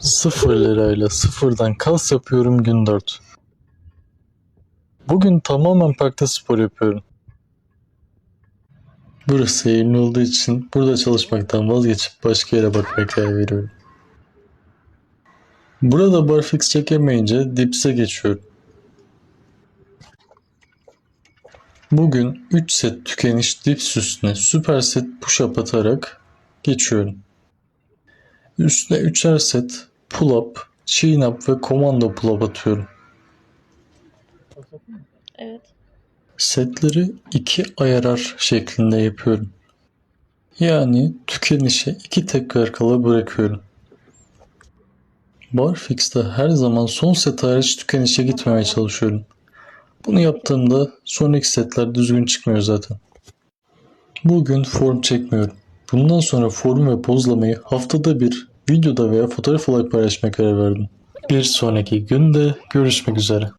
0 lirayla sıfırdan kas yapıyorum gün 4. Bugün tamamen parkta spor yapıyorum. Burası eğimli olduğu için burada çalışmaktan vazgeçip başka yere bakmaya karar veriyorum. Burada barfix çekemeyince dips'e geçiyorum. Bugün 3 set tükeniş dips üstüne süper set push-up atarak geçiyorum. Üstüne 3'er set pull-up, chin-up ve komando pull-up atıyorum. Evet. Setleri iki ayarar şeklinde yapıyorum. Yani tükenişe iki tekrar kala bırakıyorum. Barfix'te her zaman son set hariç tükenişe gitmemeye çalışıyorum. Bunu yaptığımda sonraki setler düzgün çıkmıyor zaten. Bugün form çekmiyorum. Bundan sonra form ve pozlamayı haftada bir videoda veya fotoğraf olarak paylaşmaya karar verdim. Bir sonraki günde görüşmek üzere.